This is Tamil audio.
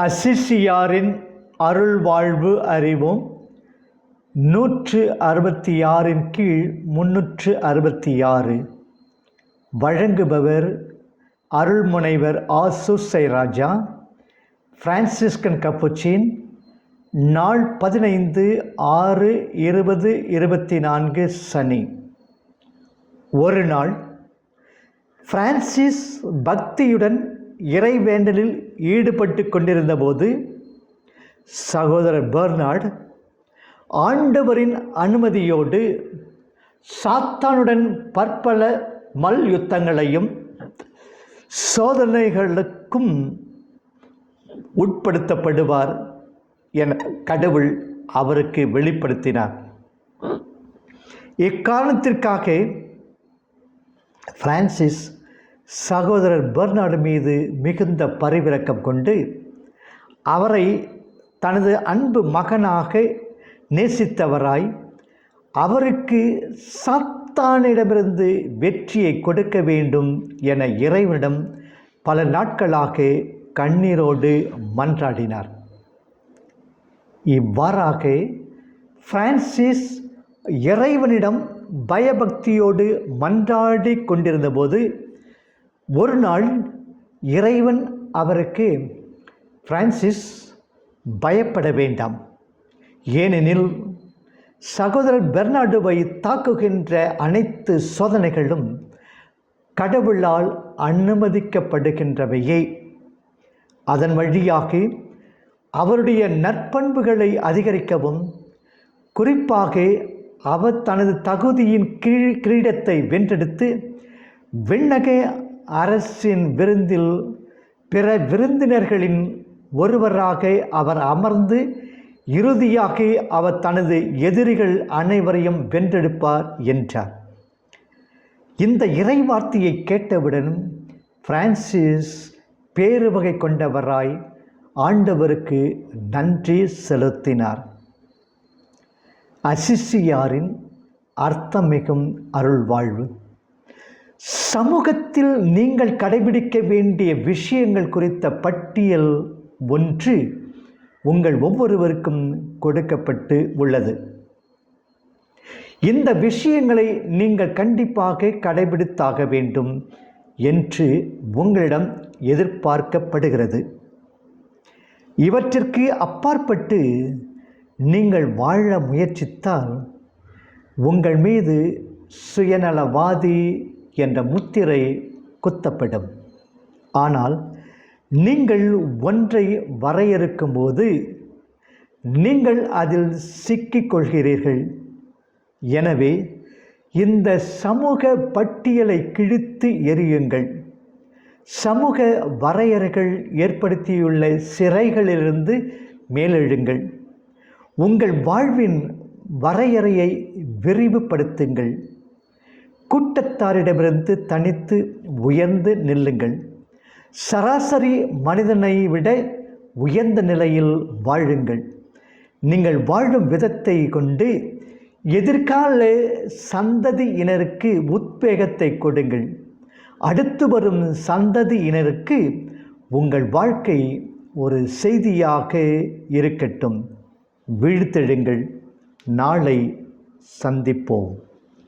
அசிசியாரின் அருள் வாழ்வு அறிவோம் நூற்று அறுபத்தி ஆறின் கீழ் முன்னூற்று அறுபத்தி ஆறு வழங்குபவர் அருள்முனைவர் ஆசுசை ராஜா பிரான்சிஸ்கன் கப்புச்சின் நாள் பதினைந்து ஆறு இருபது இருபத்தி நான்கு சனி. ஒரு நாள் பிரான்சிஸ் பக்தியுடன் இறைவேண்டலில் ஈடுபட்டு கொண்டிருந்தபோது சகோதரர் பெர்னார்ட் ஆண்டவரின் அனுமதியோடு சாத்தானுடன் பற்பல மல்யுத்தங்களையும் சோதனைகளுக்கும் உட்படுத்தப்படுவார் என கடவுள் அவருக்கு வெளிப்படுத்தினார். இக்காரணத்திற்காக பிரான்சிஸ் சகோதரர் பெர்னாடு மீது மிகுந்த பரிவிரக்கம் கொண்டு அவரை தனது அன்பு மகனாக நேசித்தவராய் அவருக்கு சாத்தானிடமிருந்து வெற்றியை கொடுக்க வேண்டும் என இறைவனிடம் பல நாட்களாக கண்ணீரோடு மன்றாடினார். இவ்வாறாக பிரான்சிஸ் இறைவனிடம் பயபக்தியோடு மன்றாடி கொண்டிருந்தபோது ஒரு நாள் இறைவன் அவருக்கு பிரான்சிஸ் பயப்பட வேண்டாம். ஏனெனில் சகோதரர் பெர்னாடுவை தாக்குகின்ற அனைத்து சோதனைகளும் கடவுளால் அனுமதிக்கப்படுகின்றவையே. அதன் வழியாக அவருடைய நற்பண்புகளை அதிகரிக்கவும் குறிப்பாக அவர் தனது தகுதியின் கீழ் கிரீடத்தை வென்றெடுத்து விண்ணக அரசின் விருந்தில் பிற விருந்தினர்களின் ஒருவராக அவர் அமர்ந்து இறுதியாக அவர் தனது எதிரிகள் அனைவரையும் வென்றெடுப்பார் என்றார். இந்த இறைவார்த்தையை கேட்டவுடன் பிரான்சிஸ் பேருவகை கொண்டவராய் ஆண்டவருக்கு நன்றி செலுத்தினார். அசிசியாரின் அர்த்தமிகும் அருள் வாழ்வு சமூகத்தில் நீங்கள் கடைபிடிக்க வேண்டிய விஷயங்கள் குறித்த பட்டியல் ஒன்று உங்கள் ஒவ்வொருவருக்கும் கொடுக்கப்பட்டு உள்ளது. இந்த விஷயங்களை நீங்கள் கண்டிப்பாக கடைபிடித்தாக வேண்டும் என்று உங்களிடம் எதிர்பார்க்கப்படுகிறது. இவற்றிற்கு அப்பாற்பட்டு நீங்கள் வாழ முயற்சித்தால் உங்கள் மீது சுயநலவாதி என்ற முத்திரை குத்தப்படும். ஆனால் நீங்கள் ஒன்றை வரையறுக்கும் போது நீங்கள் அதில் சிக்கிக்கொள்கிறீர்கள். எனவே இந்த சமூக பட்டியலை கிழித்து எரியுங்கள் சமூக வரையறைகள் ஏற்படுத்தியுள்ள சிறைகளிலிருந்து மேலெழுங்கள். உங்கள் வாழ்வின் வரையறையை விரிவுபடுத்துங்கள். கூட்டத்தாரிடமிருந்து தனித்து உயர்ந்து நில்லுங்கள். சராசரி மனிதனை விட உயர்ந்த நிலையில் வாழுங்கள். நீங்கள் வாழும் விதத்தை கொண்டு எதிர்கால சந்ததியினருக்கு உத்வேகத்தை கொடுங்கள். அடுத்து வரும் சந்ததியினருக்கு உங்கள் வாழ்க்கை ஒரு செய்தியாக இருக்கட்டும். வீழ்த்தெழுங்கள். நாளை சந்திப்போம்.